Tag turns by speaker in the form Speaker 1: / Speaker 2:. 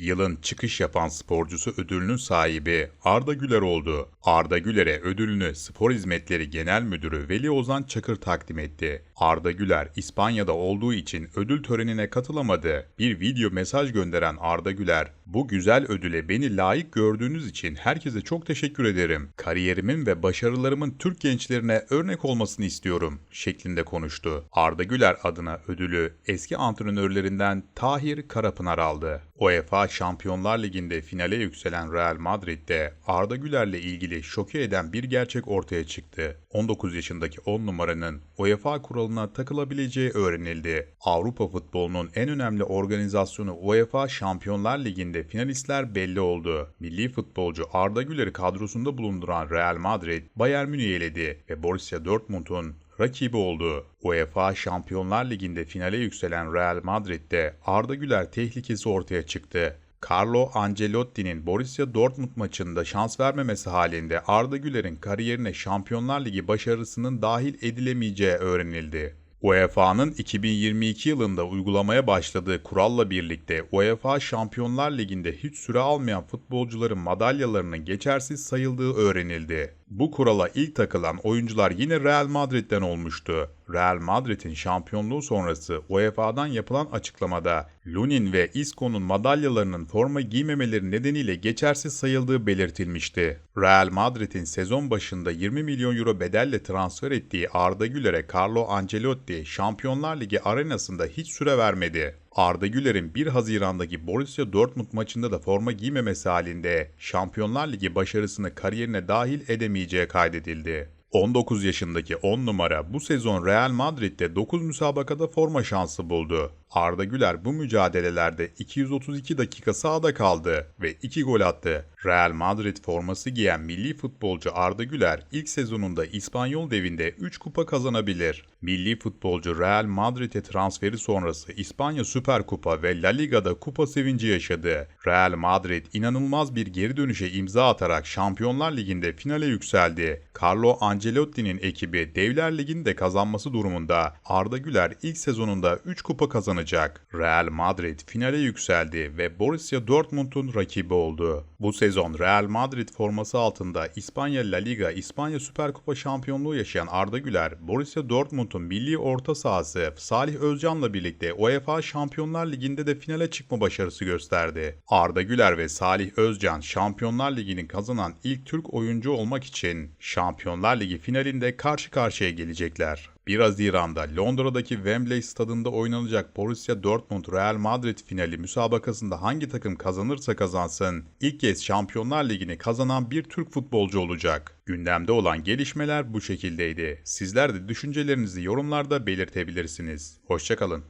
Speaker 1: Yılın çıkış yapan sporcusu ödülünün sahibi Arda Güler oldu. Arda Güler'e ödülünü Spor Hizmetleri Genel Müdürü Veli Ozan Çakır takdim etti. Arda Güler İspanya'da olduğu için ödül törenine katılamadı. Bir video mesaj gönderen Arda Güler, "Bu güzel ödüle beni layık gördüğünüz için herkese çok teşekkür ederim. Kariyerimin ve başarılarımın Türk gençlerine örnek olmasını istiyorum." şeklinde konuştu. Arda Güler adına ödülü eski antrenörlerinden Tahir Karapınar aldı. UEFA Şampiyonlar Ligi'nde finale yükselen Real Madrid'de Arda Güler'le ilgili şoke eden bir gerçek ortaya çıktı. 19 yaşındaki 10 numaranın UEFA kuralına takılabileceği öğrenildi. Avrupa futbolunun en önemli organizasyonu UEFA Şampiyonlar Ligi'nde finalistler belli oldu. Milli futbolcu Arda Güler'i kadrosunda bulunduran Real Madrid, Bayern Münih'i eledi ve Borussia Dortmund'un rakibi oldu. UEFA Şampiyonlar Ligi'nde finale yükselen Real Madrid'de Arda Güler tehlikesi ortaya çıktı. Carlo Ancelotti'nin Borussia Dortmund maçında şans vermemesi halinde Arda Güler'in kariyerine Şampiyonlar Ligi başarısının dahil edilemeyeceği öğrenildi. UEFA'nın 2022 yılında uygulamaya başladığı kuralla birlikte UEFA Şampiyonlar Ligi'nde hiç süre almayan futbolcuların madalyalarının geçersiz sayıldığı öğrenildi. Bu kurala ilk takılan oyuncular yine Real Madrid'den olmuştu. Real Madrid'in şampiyonluğu sonrası UEFA'dan yapılan açıklamada Lunin ve Isco'nun madalyalarının forma giymemeleri nedeniyle geçersiz sayıldığı belirtilmişti. Real Madrid'in sezon başında 20 milyon euro bedelle transfer ettiği Arda Güler'e Carlo Ancelotti Şampiyonlar Ligi arenasında hiç süre vermedi. Arda Güler'in 1 Haziran'daki Borussia Dortmund maçında da forma giymemesi halinde Şampiyonlar Ligi başarısını kariyerine dahil edemeyeceği kaydedildi. 19 yaşındaki 10 numara bu sezon Real Madrid'de 9 müsabakada forma şansı buldu. Arda Güler bu mücadelelerde 232 dakika sahada kaldı ve 2 gol attı. Real Madrid forması giyen milli futbolcu Arda Güler ilk sezonunda İspanyol devinde 3 kupa kazanabilir. Milli futbolcu Real Madrid'e transferi sonrası İspanya Süper Kupa ve La Liga'da kupa sevinci yaşadı. Real Madrid inanılmaz bir geri dönüşe imza atarak Şampiyonlar Ligi'nde finale yükseldi. Carlo Ancelotti'nin ekibi Devler Ligi'ni de kazanması durumunda Arda Güler ilk sezonunda 3 kupa kazanacak kazanacak. Real Madrid finale yükseldi ve Borussia Dortmund'un rakibi oldu. Bu sezon Real Madrid forması altında İspanya La Liga, İspanya Süper Kupa şampiyonluğu yaşayan Arda Güler, Borussia Dortmund'un milli orta sahası Salih Özcan'la birlikte UEFA Şampiyonlar Ligi'nde de finale çıkma başarısı gösterdi. Arda Güler ve Salih Özcan Şampiyonlar Ligi'ni kazanan ilk Türk oyuncu olmak için Şampiyonlar Ligi finalinde karşı karşıya gelecekler. 1 Haziran'da Londra'daki Wembley stadında oynanacak Borussia Dortmund Real Madrid finali müsabakasında hangi takım kazanırsa kazansın ilk kez Şampiyonlar Ligi'ni kazanan bir Türk futbolcu olacak. Gündemde olan gelişmeler bu şekildeydi. Sizler de düşüncelerinizi yorumlarda belirtebilirsiniz. Hoşçakalın.